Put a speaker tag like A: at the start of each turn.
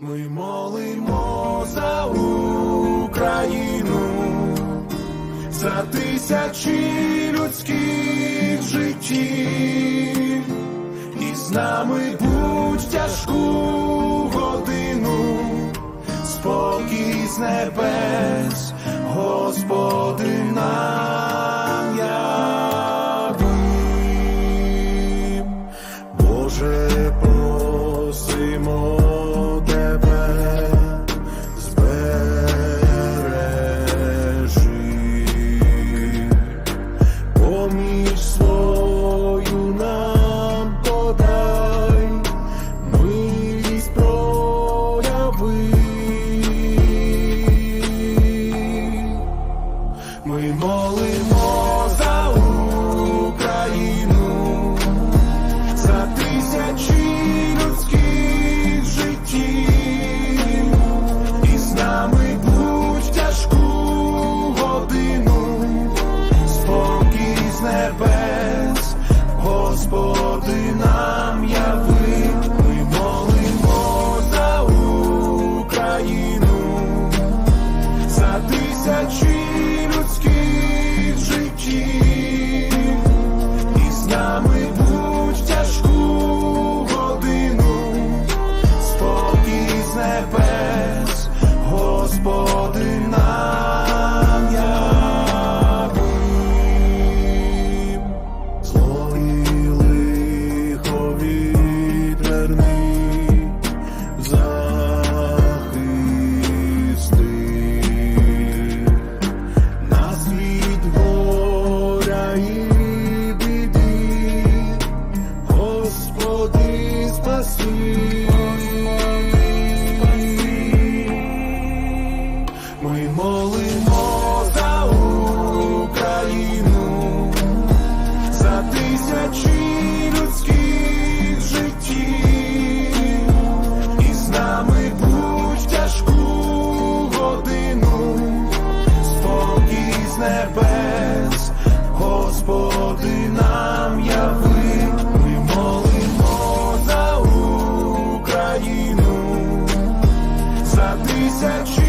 A: Ми молимо за Україну, за тисячі людських життів, і з нами будь тяжку годину, спокій з небес, Господи наш. молимо за Україну, за тисячі людських життів, і з нами будь тяжку годину, спокій з небес. that you